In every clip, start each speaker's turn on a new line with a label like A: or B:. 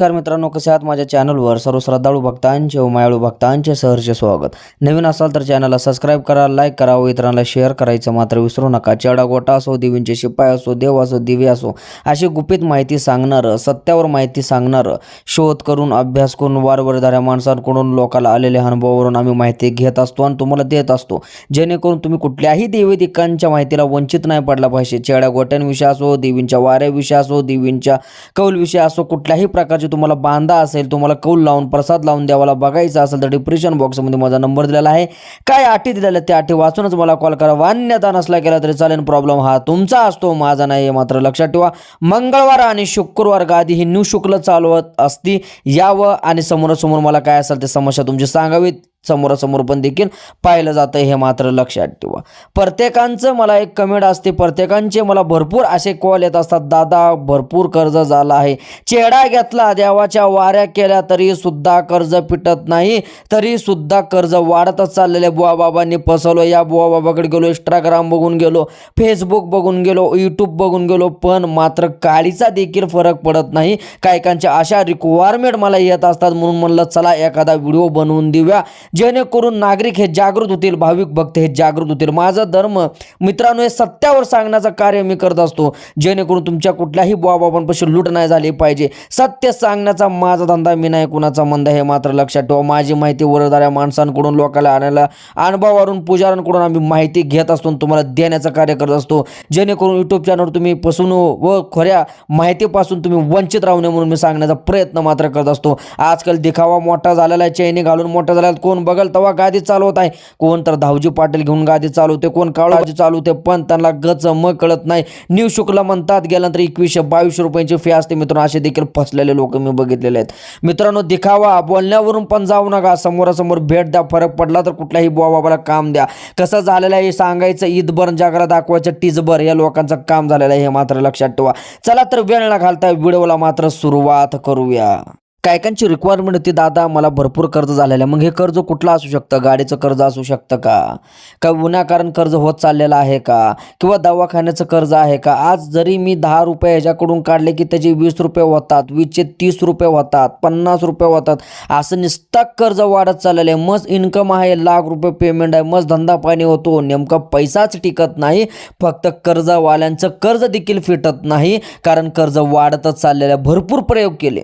A: नमस्कार मित्रांनो कसे आहात माझ्या चॅनलवर? सर्व श्रद्धाळू भक्तांचे व मायाळू भक्तांचे सहर्ष स्वागत. नवीन असाल तर चॅनलला सबस्क्राईब करा लाईक करा व इतरांना शेअर करायचं मात्र विसरू नका. चेडा गोटा असो देवींचे शिपाय असो देव असो दिवे असो अशी गुपित माहिती सांगणारं सत्यावर माहिती सांगणारं शोध करून अभ्यास करून वारवरधाऱ्या माणसांकडून लोकाला आलेल्या अनुभवावरून आम्ही माहिती घेत असतो आणि तुम्हाला देत असतो. जेणेकरून तुम्ही कुठल्याही देवीदिकांच्या माहितीला वंचित नाही पडला पाहिजे. चेड्यागोट्यांविषयी असो देवींच्या वाऱ्याविषयी असो देवींच्या कौलविषयी असो कुठल्याही प्रकारचे तुम्हाला बांधा असेल तुम्हाला कौल लावून प्रसाद लावून द्यावाला बघायचा असेल तर डिप्रेशन बॉक्समध्ये माझा नंबर दिलेला आहे. काय अटी दिलेल्या त्या अटी वाचूनच मला कॉल करा. वान्यता नसला केला तरी चालेल प्रॉब्लेम हा तुमचा असतो माझा नाही हे मात्र लक्षात ठेवा. मंगळवार आणि शुक्रवार गादी ही न्यू शुक्ल चालवत असती. यावं आणि समोरासमोर मला काय असेल ते समस्या तुमची सांगावीत. समोरासमोर पण देखील पाहिलं जातं हे मात्र लक्षात ठेवा. प्रत्येकांचं मला एक कमेंट असते प्रत्येकांचे मला भरपूर असे कॉल येत असतात दादा भरपूर कर्ज झालं आहे. चेडा घेतला देवाच्या वाऱ्या केल्या तरी सुद्धा कर्ज पिटत नाही. तरी सुद्धा कर्ज वाढतच चाललेले बुवा बाबांनी फसवलं या बुवा बाबाकडे गेलो इंस्टाग्राम बघून गेलो फेसबुक बघून गेलो यूट्यूब बघून गेलो पण मात्र काळीचा देखील फरक पडत नाही. कायकांच्या अशा रिक्वायरमेंट मला येत असतात म्हणून म्हणलं चला एखादा व्हिडिओ बनवून देऊया. जेणेकरून नागरिक हे जागृत होतील भाविक भक्त हे जागृत होतील. माझा धर्म मित्रांनो हे सत्यावर सांगण्याचं कार्य मी करत असतो. जेणेकरून तुमच्या कुठल्याही बुवाबाबांपासून लूट नाही झाली पाहिजे. सत्य सांगण्याचा माझा धंदा मी नाही कुणाचा मंद हे मात्र लक्षात ठेवा. माझी माहिती वरदाऱ्या माणसांकडून लोकांना आणायला अनुभवावरून पुजाऱ्यांकडून आम्ही माहिती घेत असतो आणि तुम्हाला देण्याचं कार्य करत असतो. जेणेकरून यूट्यूब चॅनलवर तुम्ही फसवणूक व खऱ्या माहितीपासून तुम्ही वंचित राहू नये म्हणून मी सांगण्याचा प्रयत्न मात्र करत असतो. आजकाल दिखावा मोठा झालेला आहे. चैनी घालून मोठा झाल्यात कोण? कोण बघल तेव्हा गादी चालवत आहे. कोण तर धावजी पाटील घेऊन गादी चालवते कोण काळाजी चालवते पण त्यांना गच मग कळत नाही. न्यू शुक्ला म्हणतात गेल्यानंतर एकवीसशे बावीसशे रुपयांची फी असते. मित्रांनो असे देखील फसलेले लोक मी बघितलेले आहेत. मित्रांनो दिखावा बोलण्यावरून पण जाऊ नका. समोरासमोर भेट द्या. फरक पडला तर कुठल्याही बुवा बाबाला काम द्या. कसं झालेलं आहे हे सांगायचं ईदभर जागरा दाखवायचं टीजभर या लोकांचं काम झालेलं आहे हे मात्र लक्षात ठेवा. चला तर वेळ न घालता व्हिडिओला मात्र सुरुवात करूया. कायकांची रिक्वायरमेंट होती दादा मला भरपूर कर्ज झालेलं आहे. मग हे कर्ज कुठलं असू शकतं? गाडीचं कर्ज असू शकतं का? का विनाकारण कर्ज होत चाललेलं आहे का? किंवा दवाखान्याचं कर्ज आहे का? आज जरी मी दहा रुपये ह्याच्याकडून काढले की त्याचे वीस रुपये होतात वीसचे तीस रुपये होतात पन्नास रुपये होतात असं निस्तक कर्ज वाढत चाललेलं आहे. मस्त इन्कम आहे लाख रुपये पेमेंट आहे मस्त धंदा पाणी होतो. नेमका पैसाच टिकत नाही फक्त कर्जवाल्यांचं कर्ज देखील फिटत नाही कारण कर्ज वाढतच चाललेलं आहे. भरपूर प्रयोग केले.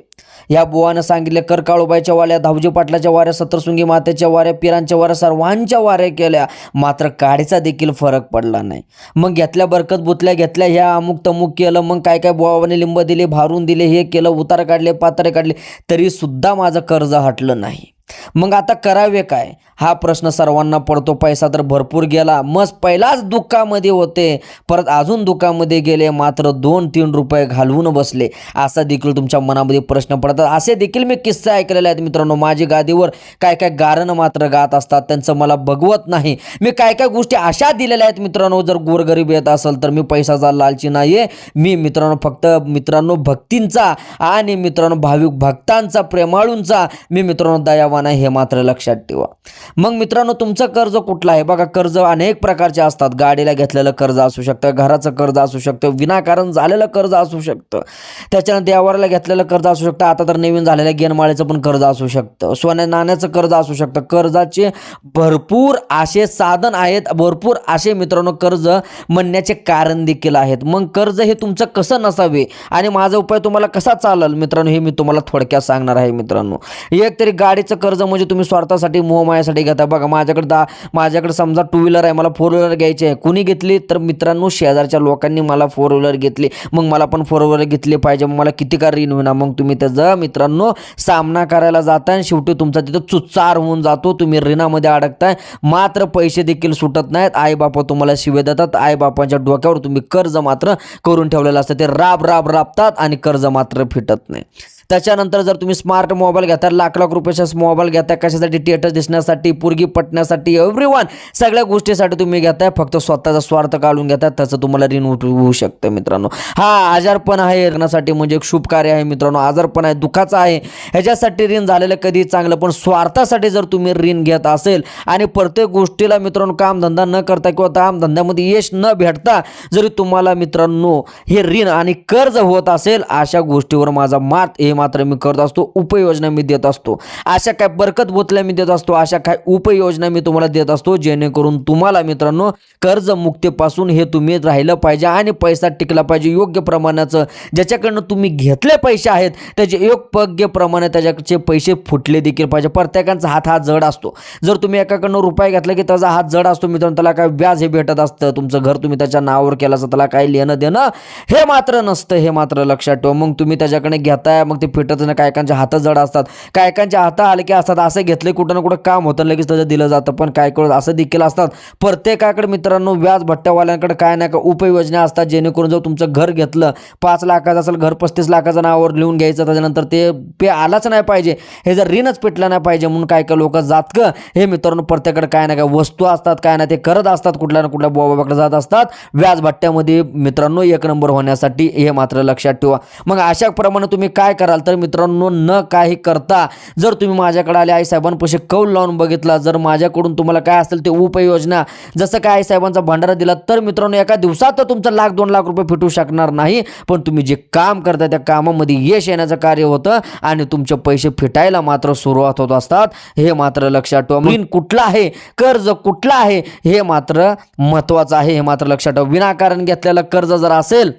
A: या बुवानं सांगितले कर काळूबाईच्या वाऱ्या धावजी पाटलाच्या वाऱ्या सत्रसुंगी मातेच्या वाऱ्या पिरांच्या वाऱ्या सर्वांच्या वाऱ्या केल्या. मात्र काडीचा देखील फरक पडला नाही. मग घेतल्या बरकत बुतल्या घेतल्या ह्या अमुक तमुक केलं. मग काय काय बुवाने लिंब दिले भारून दिले हे केलं उतार काढले पात्रे काढले. तरी सुद्धा माझं कर्ज हटलं नाही. मग आता करावे काय? हा प्रश्न सर्वांना पडतो. पैसा तर भरपूर गेला. मग पहिलाच दुःखामध्ये होते. परत अजून दुःखामध्ये गेले. मात्र दोन तीन रुपये घालवून बसले. असा देखील तुमच्या मनामध्ये प्रश्न पडतात. असे देखील मी किस्से ऐकलेले आहेत मित्रांनो. माझी गादीवर काय काय गारणं मात्र गात असतात. त्यांचं मला बघवत नाही. मी काय काय गोष्टी अशा दिलेल्या आहेत मित्रांनो. जर गोरगरीब येत असेल तर मी पैशाचा लालची नाही आहे मी मित्रांनो फक्त मित्रांनो भक्तींचा आणि मित्रांनो भाविक भक्तांचा प्रेमाळूंचा मी मित्रांनो दयावान हे मात्र लक्षात ठेवा. मग मित्रांनो तुमचं कर्ज कुठलं आहे? बघा कर्ज अनेक प्रकारचे असतात. गाडीला घेतलेलं कर्ज असू शकतं घराचं कर्ज असू शकतं विनाकारण झालेलं कर्ज असू शकतं. त्याच्यानंतर देवाला घेतलेलं कर्ज असू शकतं. आता तर नवीन झालेल्या गेनमाळेचं पण कर्ज असू शकतं. सोन्या नाण्याचं कर्ज असू शकतं. कर्जाचे भरपूर असे साधन आहेत भरपूर असे मित्रांनो कर्ज म्हणण्याचे कारण देखील आहेत. मग कर्ज हे तुमचं कसं नसावे? आणि माझा उपाय तुम्हाला कसा चालेल? मित्रांनो हे मी तुम्हाला थोडक्यात सांगणार आहे मित्रांनो. एक तरी गाडीचं कर्ज म्हणजे तुम्ही स्वार्थासाठी मोहमायासाठी घेता. बघा माझ्याकडे दा माझ्याकडे समजा टू व्हीलर आहे मला फोर व्हीलर घ्यायची आहे. कुणी घेतली? तर मित्रांनो शेजारच्या लोकांनी मला फोर व्हीलर घेतली. मग मला पण फोर व्हीलर घेतली पाहिजे. मग मला किती का ऋण होईना मग तुम्ही त्याचा मित्रांनो सामना करायला जाता आणि शेवटी तुमचा तिथं चुच्चार होऊन जातो. तुम्ही ऋणामध्ये अडकताय. मात्र पैसे देखील सुटत नाहीत. आई बापा तुम्हाला शिवे देतात. आई बापांच्या डोक्यावर तुम्ही कर्ज मात्र करून ठेवलेलं असतं. ते राब राब राबतात आणि कर्ज मात्र फिटत नाही. त्याच्यानंतर जर तुम्ही स्मार्ट मोबाईल घेता लाख लाख रुपयाचा मोबाईल घेताय कशासाठी थिएटर दिसण्यासाठी पुरगी पटण्यासाठी एव्हरी वन सगळ्या गोष्टीसाठी तुम्ही घेताय फक्त स्वतःचा स्वार्थ काढून घेताय त्याचं तुम्हाला ऋण उठ होऊ शकतं मित्रांनो. हा आजारपण आहे ऋणासाठी म्हणजे एक शुभ कार्य आहे मित्रांनो. आजारपण आहे दुःखाचं आहे. ह्याच्यासाठी ऋण झालेलं कधी चांगलं पण स्वार्थासाठी जर तुम्ही ऋण घेत असेल आणि प्रत्येक गोष्टीला मित्रांनो कामधंदा न करता किंवा कामधंद्यामध्ये यश न भेटता जरी तुम्हाला मित्रांनो हे ऋण आणि कर्ज होत असेल अशा गोष्टीवर माझा मात हे मात्र मी करत असतो उपाययोजना मी देत असतो. अशा काय बरकत बोतल्या मी देत असतो अशा काय उपाययोजना मी तुम्हाला देत असतो जेणेकरून तुम्हाला मित्रांनो कर्जमुक्तीपासून हे तुम्ही राहिलं पाहिजे आणि पैसा टिकला पाहिजे. योग्य प्रमाणाचं ज्याच्याकडनं तुम्ही घेतले पैसे आहेत त्याचे योग्य प्रमाणे त्याच्याचे पैसे फुटले देखील पाहिजे. प्रत्येकाचा हात हा जड असतो. जर तुम्ही एकाकडनं रुपये घेतला की त्याचा हात जड असतो मित्रांनो त्याला काय व्याज हे भेटत असतं. तुमचं घर तुम्ही त्याच्या नावावर केलं असं त्याला काही लेणं देणं हे मात्र नसतं हे मात्र लक्षात ठेवा. मग तुम्ही त्याच्याकडे घेताय मग ते फिटत नाही कायकांच्या हात जड असतात. कायकांचे हात हलके असतात असं घेतले कुठं ना कुठं काम होतं लगेच त्याचं दिलं जातं. पण काय कळत असं देखील असतात. प्रत्येकाकडे मित्रांनो व्याज भट्ट्यावाल्यांकडे काय नाही का उपाययोजना असतात जेणेकरून जर तुमचं घर घेतलं पाच लाखाचं असेल घर पस्तीस लाखाचं नावावर लिहून घ्यायचं त्याच्यानंतर ते पे आलाच नाही पाहिजे. हे जर ऋणच पेटलं नाही पाहिजे म्हणून काय काय लोक जात का हे मित्रांनो प्रत्येकाकडे काय ना काय वस्तू असतात काय ना ते करत असतात कुठल्या ना कुठल्या बोबाबाकडे जात असतात. व्याज भट्ट्यामध्ये मित्रांनो एक नंबर होण्यासाठी हे मात्र लक्षात ठेवा. मग अशा प्रमाणे तुम्ही काय करा असाल तर मित्रांनो न काही करता जर तुम्ही माझ्याकडे आले आई साहेबांपाशी कौल लावून बघितला जर माझ्याकडून तुम्हाला काय असेल ते उपाययोजना जसं काय आई साहेबांचा भंडारा दिला तर मित्रांनो एका दिवसात तर तुमचं लाख दोन लाख रुपये फिटू शकणार नाही. पण तुम्ही जे काम करता त्या कामामध्ये यश येण्याचं कार्य होतं आणि तुमचे पैसे फिटायला मात्र सुरुवात होत असतात. हे मात्र लक्षात ठेवा. मीन कुठलं आहे कर्ज कुठलं आहे हे मात्र महत्त्वाचं आहे. हे मात्र लक्षात ठेवा. विनाकारण घेतलेलं कर्ज जर असेल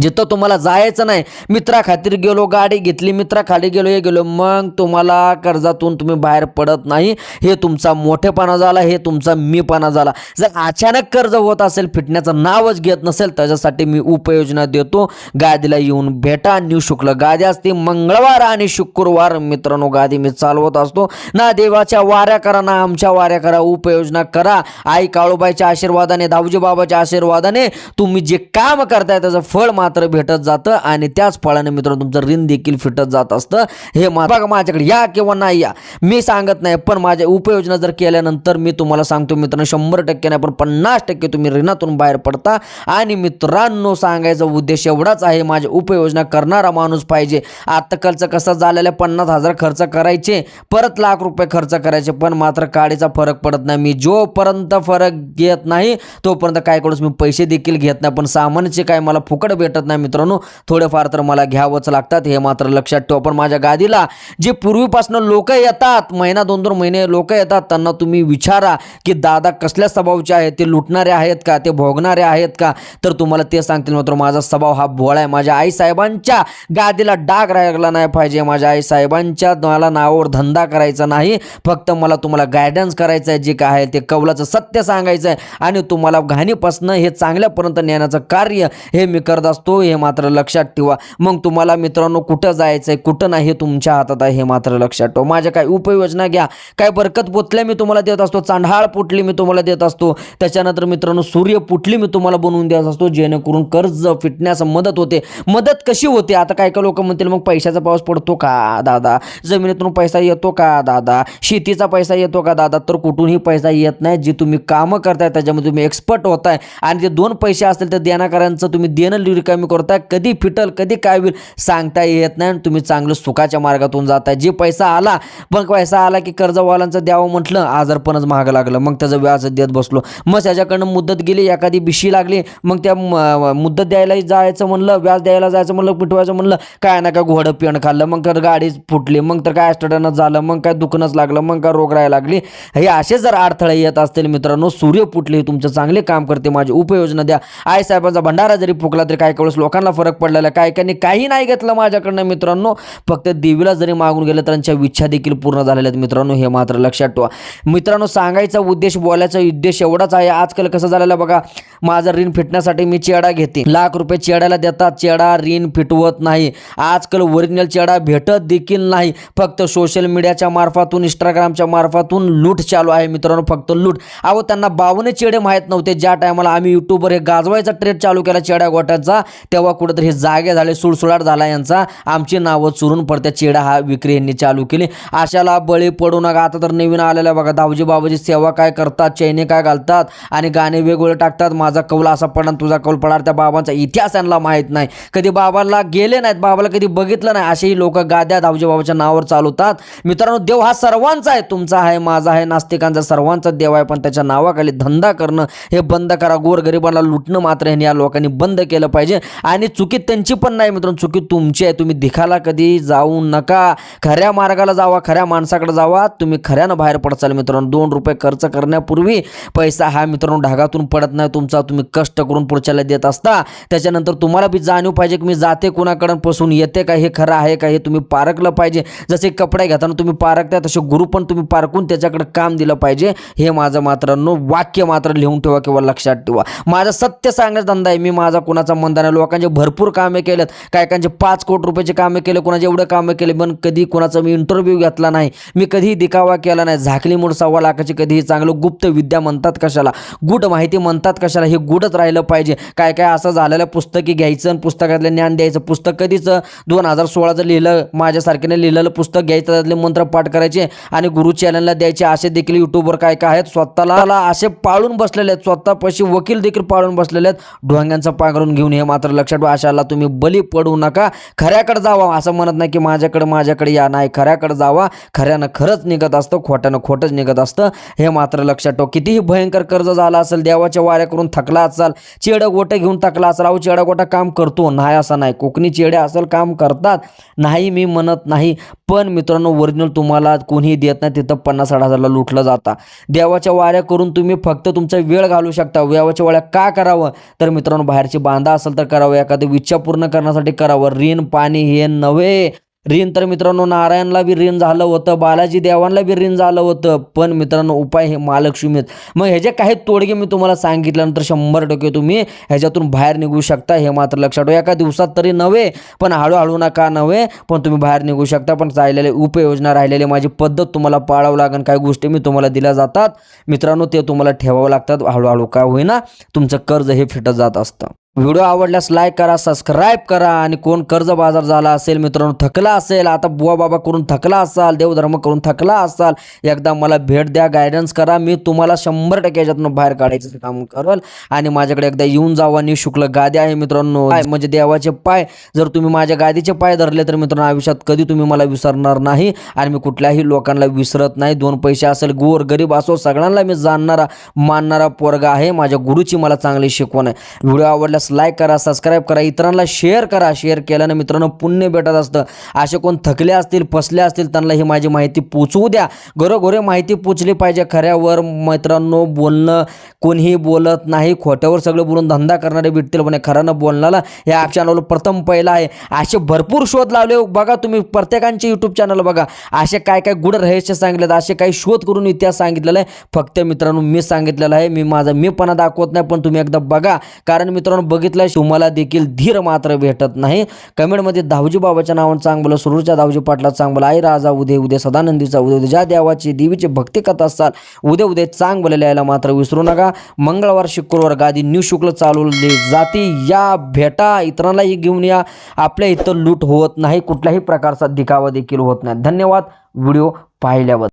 A: जिथं तुम्हाला जायचं नाही मित्राखातीर गेलो गाडी घेतली मित्राखाली गेलो हे गेलो मग तुम्हाला कर्जातून तुम्ही बाहेर पडत नाही. हे तुमचा मोठेपणा झाला हे तुमचा मीपणा झाला. जर अचानक कर्ज होत असेल फिटण्याचं नावच घेत नसेल त्याच्यासाठी मी उपाययोजना देतो. गादीला येऊन भेटा न्यू शुक्ल गादी असते मंगळवार आणि शुक्रवार मित्रांनो गादी मी चालवत असतो. ना देवाच्या वाऱ्या करा ना आमच्या वाऱ्या करा उपाययोजना करा. आई काळूबाईच्या आशीर्वादाने दाऊजी बाबाच्या आशीर्वादाने तुम्ही जे काम करताय त्याचं फळ मात्र भेटत जातं आणि त्याच फळाने मित्रांनो तुमचं ऋण देखील फिटत जात असतं. हे मा बघा माझ्याकडे या किंवा नाही या. मी सांगत नाही पण माझ्या उपयोजना जर केल्यानंतर मी तुम्हाला सांगतो मित्रांनो शंभर टक्के नाही पण पन्नास टक्के तुम्ही ऋणातून बाहेर पडता. आणि मित्रांनो सांगायचा उद्देश एवढाच आहे माझ्या उपाययोजना करणारा माणूस पाहिजे. आत्ताकालचं कसं झालेला आहे, पन्नास हजार खर्च करायचे. परत लाख रुपये खर्च करायचे पण मात्र काडीचा फरक पडत नाही. मी जोपर्यंत फरक घेत नाही तोपर्यंत काय करूच मी पैसे देखील घेत नाही. पण सामान्यचे काय मला फुकट भेटत नाही मित्रांनो. थोडेफार तर मला घ्यावंच लागतात हे मात्र लक्षात ठेवा. पण माझ्या गादीला जे पूर्वीपासून लोक येतात महिना दोन दोन महिने लोक येतात त्यांना तुम्ही विचारा की दादा कसल्या स्वभावचे आहेत ते लुटणारे आहेत का ते भोगणारे आहेत का? तर तुम्हाला ते सांगतील मात्र माझा स्वभाव हा भोळा आहे. माझ्या आई साहेबांच्या गादीला डाग राहिला नाही पाहिजे. माझ्या आई साहेबांच्या मला नावावर धंदा करायचा नाही. फक्त मला तुम्हाला गायडन्स करायचं आहे जे काय आहे ते कौलाचं सत्य सांगायचं आहे आणि तुम्हाला घाणीपासनं हे चांगल्यापर्यंत नेण्याचं कार्य हे मी करत असतो हे मात्र लक्षात ठेवा. मग तुम्हाला मित्रांनो कुठं जायचं आहे कुठं नाही हे तुमच्या हातात आहे हे मात्र लक्षात ठेवा. माझ्या काय उपाययोजना घ्या. काय बरकत पोतल्या मी तुम्हाला देत असतो चांढाळ पुटली मी तुम्हाला देत असतो. त्याच्यानंतर मित्रांनो सूर्य पुटली मी तुम्हाला बनवून देत असतो जेणेकरून कर्ज फिटण्यास मदत होते. मदत कशी होते? आता काय काय लोक म्हणतील मग पैशाचा पाऊस पडतो का दादा? जमिनीतून पैसा येतो का दादा? शेतीचा पैसा येतो का दादा? तर कुठूनही पैसा येत नाही. जे तुम्ही कामं करताय त्याच्यामध्ये तुम्ही एक्सपर्ट होताय. आणि जे दोन पैसे असतील तर देणाकरांचं तुम्ही देणं कमी करताय कधी फिटल कधी काय होईल सांगता येत नाही आणि तुम्ही चांगलं सुखाच्या मार्गातून जाताय. जे पैसा आला पण पैसा आला की कर्जवालांचं द्यावं म्हटलं आजारपणच महाग लागलं. मग त्याचं व्याज देत बसलो. मग त्याच्याकडनं मुदत गेली एखादी बिशी लागली मग त्या म- मुदत द्यायला जायचं म्हणलं व्याज द्यायला जायचं म्हणलं पिटवायचं म्हणलं काय ना काय घोडं पिण खाल्लं मग तर गाडी फुटली मग तर काय ॲक्सिडेंट झालं मग काय दुखणंच लागलं मग काय रोग राहायला लागली. हे असे जर अडथळे येत असतील मित्रांनो सूर्य फुटले तुमचं चांगले काम करते माझी उपाययोजना द्या. आई साहेबांचा भंडारा जरी फुकला तरी काय कळस लोकांना फरक पडलेला काय काही काही नाही घेतलं माझ्याकडनं मित्रांनो. फक्त देवीला जरी मागून गेलं तर त्यांच्या इच्छा देखील पूर्ण झालेल्या आहेत मित्रांनो हे मात्र लक्षात ठेवा. मित्रांनो सांगायचा उद्देश बोलायचा उद्देश एवढाच आहे. आजकाल कसं झालेलं बघा माझं ऋण फिटण्यासाठी मी चेडा घेते. लाख रुपये चेड्याला देतात. चेडा ऋण फिटवत नाही. आजकाल ओरिजिनल चेडा भेटत देखील नाही. फक्त सोशल मीडियाच्या मार्फातून इंस्टाग्रामच्या मार्फातून लूट चालू आहे मित्रांनो फक्त लूट. अहो त्यांना बावने चेडे माहीत नव्हते. ज्या टायमाला आम्ही युट्यूबवर हे गाजवायचा ट्रेड चालू केला चेड्या गोट्याचा तेव्हा कुठंतरी हे जागे झाले सुळसुळाट झाला यांचा. आमची नावं चुरून पडत्या चेडा हा विक्री यांनी चालू केली. अशाला बळी पडू नका. आता तर नवीन आलेला बघा दावजी बाबाची सेवा काय करतात चैने काय घालतात आणि गाणे वेगवेगळे टाकतात. माझा कौल असा पडणार तुझा कौल पडणार त्या बाबांचा इतिहास यांना माहीत नाही. कधी बाबाला गेले नाहीत बाबाला कधी बघितलं नाही. असेही लोक गाद्या दावजी बाबाच्या नावावर चालवतात. मित्रांनो देव हा सर्वांचा आहे तुमचा आहे माझा आहे नास्तिकांचा सर्वांचा देव आहे पण त्याच्या नावाखाली धंदा करणं हे बंद करा. गोरगरिबांना लुटणं मात्र ह्यांनी या लोकांनी बंद केलं पाहिजे. पाहिजे आणि चुकी त्यांची पण नाही मित्रांनो चुकी तुमची आहे. तुम्ही दिखाला कधी जाऊ नका. खऱ्या मार्गाला जावा खऱ्या माणसाकडे जावा. तुम्ही खऱ्यानं बाहेर पडचाल मित्रांनो. दोन रुपये खर्च करण्यापूर्वी पैसा हा मित्रांनो ढगातून पडत नाही. तुमचा तुम्ही कष्ट करून पुढच्याला देत असता. त्याच्यानंतर तुम्हाला बी जाणीव पाहिजे की मी जाते कुणाकडे पसून येते का हे खरं आहे का हे तुम्ही पारखलं पाहिजे. जसे कपडे घेताना तुम्ही पारकता तसे गुरु पण तुम्ही पारखून त्याच्याकडे काम दिलं पाहिजे. हे माझं मात्र वाक्य मात्र लिहून ठेवा किंवा लक्षात ठेवा. माझा सत्य सांगण्याचा धंदा आहे. मी माझा कुणाचा मंदा नाही लोकांचे भरपूर कामे केलेत. काय कांचे पाच कोटी रुपयाचे कामे केले कोणाचे एवढे कामे केले पण कधी कोणाचा मी इंटरव्ह्यू घेतला नाही मी कधीही दिखावा केला नाही. झाकली मूळ सव्वा लाखाची कधीही चांगलं गुप्त विद्या म्हणतात कशाला? गुड माहिती म्हणतात कशाला? हे गुडच राहिलं पाहिजे. काय काय असं झालेलं पुस्तकी घ्यायचं आणि पुस्तकातलं ज्ञान द्यायचं. पुस्तक कधीच? दोन हजार सोळाचं लिहिलं माझ्यासारख्याने लिहिलेलं पुस्तक घ्यायचं त्यातले मंत्र पाठ करायचे आणि गुरु चॅनलला द्यायचे. असे देखील युट्यूबवर काय काय आहेत? स्वतःला असे पाळून बसलेले आहेत. स्वतःपाशी वकील देखील पाळून बसलेले आहेत. ढोंग्यांचा पांघरून घेऊन हे मात्र लक्षात ठेवा अशाला तुम्ही बली पडू नका. खऱ्याकडे जावा असं म्हणत नाही की माझ्याकडे माझ्याकडे या नाही. खऱ्याकडे जावा खऱ्यानं खरंच निघत असतं खोट्यानं खोटंच निघत असतं. हे मात्र लक्षात ठेव. कितीही भयंकर कर्ज झाला असेल देवाच्या वाऱ्या करून थकला असाल चेडं गोटं घेऊन थकला असाल अहो चेडा गोटा काम करतो. नाही असं नाही. कोकणी चेडे असेल काम करतात. नाही मी म्हणत नाही. पण मित्रांनो ओरिजिनल तुम्हाला कोणीही देत नाही तिथं पन्नास साठ हजारला लुटलं जाता. देवाच्या वाऱ्या करून तुम्ही फक्त तुमचा वेळ घालू शकता. देवाच्या वाऱ्या का करावं? तर मित्रांनो बाहेरची बांधा असेल तर करावं एखादी इच्छा पूर्ण करण्यासाठी करावं. ऋण पाणी हे नव्हे. ऋण तर मित्रांनो नारायणला बी ऋण झालं होतं बालाजी देवांना बी ऋण झालं होतं. पण मित्रांनो उपाय हे महालक्ष्मीत मग ह्याचे काही तोडगे मी तुम्हाला सांगितल्यानंतर शंभर टक्के तुम्ही ह्याच्यातून बाहेर निघू शकता हे मात्र लक्षात ठेवा. एका दिवसात तरी नव्हे पण हळूहळू नका नव्हे पण तुम्ही बाहेर निघू शकता. पण राहिलेले उपयोजना राहिलेली माझी पद्धत तुम्हाला पाळावं लागेल काही गोष्टी मी तुम्हाला दिल्या जातात. मित्रांनो ते तुम्हाला ठेवावं लागतात. हळूहळू काय होईना तुमचं कर्ज हे फिटत जात असतं. व्हिडिओ आवडल्यास लाईक करा सबस्क्राईब करा आणि कोण कर्ज बाजार झाला असेल मित्रांनो थकला असेल आता बुवा बाबा करून थकला असाल देवधर्म करून थकला असाल एकदा मला भेट द्या गायडन्स करा. मी तुम्हाला शंभर टक्के याच्यातून बाहेर काढायचं काम करल आणि माझ्याकडे एकदा येऊन जावा. निशुल्क गादी आहे मित्रांनो. म्हणजे देवाचे पाय. जर तुम्ही माझ्या गादीचे पाय धरले तर मित्रांनो आयुष्यात कधी तुम्ही मला विसरणार नाही आणि मी कुठल्याही लोकांना विसरत नाही. दोन पैसे असेल गोर गरीब असो सगळ्यांना मी जाणणारा मानणारा पोरगा आहे. माझ्या गुरुची मला चांगली शिकवण आहे. व्हिडिओ आवडल्यास लाईक करा सबस्क्राईब करा इतरांना शेअर करा. शेअर केल्यानं मित्रांनो पुण्य भेटत असतं. असे कोण थकले असतील फसले असतील त्यांना ही माझी माहिती पोचवू द्या. घरोघरी माहिती पोचली पाहिजे. खऱ्यावर मित्रांनो बोलणं कोणीही बोलत नाही. खोट्यावर सगळं बोलून धंदा करणारे भेटतील पण खऱ्यानं बोलण्याला या चॅनलवर प्रथम पहिला आहे. असे भरपूर शोध लावले हो. बघा तुम्ही प्रत्येकांचे यूट्यूब चॅनल बघा. असे काय काय गुड रहस्य सांगितलेत असे काही शोध करून इतिहास सांगितलेला आहे. फक्त मित्रांनो मी सांगितलेलं आहे. मी माझा मीपणा दाखवत नाही पण तुम्ही एकदा बघा. कारण मित्रांनो बघितलं तुम्हाला देखील धीर मात्र भेटत नाही. कमेंटमध्ये दावजी बाबाच्या नावानं चांगलं बोला सुरूच्या दावजी पाटला चांगलं आई राजा उदय उदय सदानंदीचा उदय उदय. ज्या देवाची देवीची भक्ती कथा असतात उद्या उदय चांगलं लिहायला मात्र विसरू नका. मंगळवार शुक्रवार गादी न्यू शुक्ल चालवले जाते. या भेटा इतरांनाही घेऊन या. आपल्या इथं लूट होत नाही. कुठल्याही प्रकारचा दिखावा देखील होत नाही. धन्यवाद. व्हिडिओ पाहिल्याबद्दल.